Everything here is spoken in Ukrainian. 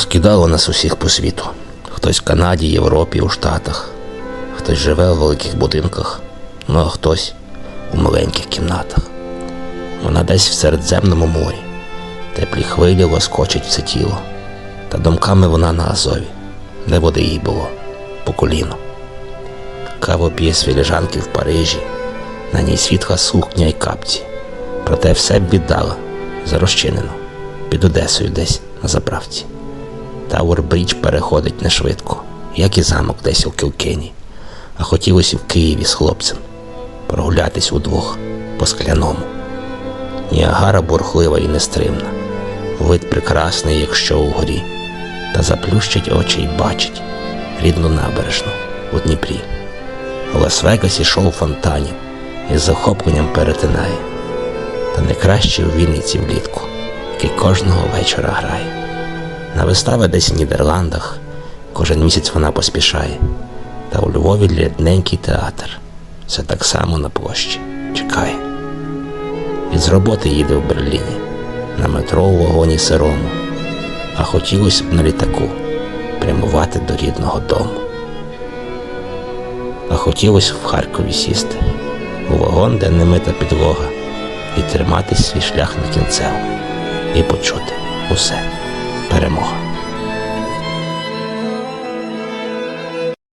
Порозкидало нас усіх по світу. Хтось в Канаді, Європі, у Штатах, хтось живе у великих будинках, ну а хтось у маленьких кімнатах. Вона десь в Середземному морі, теплі хвилі лоскочать все тіло, та думками вона на Азові, де води їй було, по коліно. Каву п'є з філіжанки в Парижі, на ній світла сукня й капці. Проте все б віддала зарозчинено, під Одесою десь на заправці. Тауер Брідж переходить не швидко, як і замок десь у Кілкені, а хотілося в Києві з хлопцем прогулятись удвох по скляному. Ніагара бурхлива і нестримна, вид прекрасний, якщо угорі, та заплющить очі й бачить рідну набережну у Дніпрі. У Лас-Вегасі шоу фонтанів із захопленням перетинає, та не краще у Вінниці влітку, який кожного вечора грає. На вистави десь в Нідерландах. Кожен місяць вона поспішає, та у Львові рідненький театр. Все так само на площі. Чекає. Від з роботи їде в Берліні, на метро у вагоні сирому, а хотілося б на літаку. Прямувати до рідного дому. А хотілося в Харкові сісти, у вагон, де немита підлога, і тримати свій шлях на кінцеву, і почути усе amor.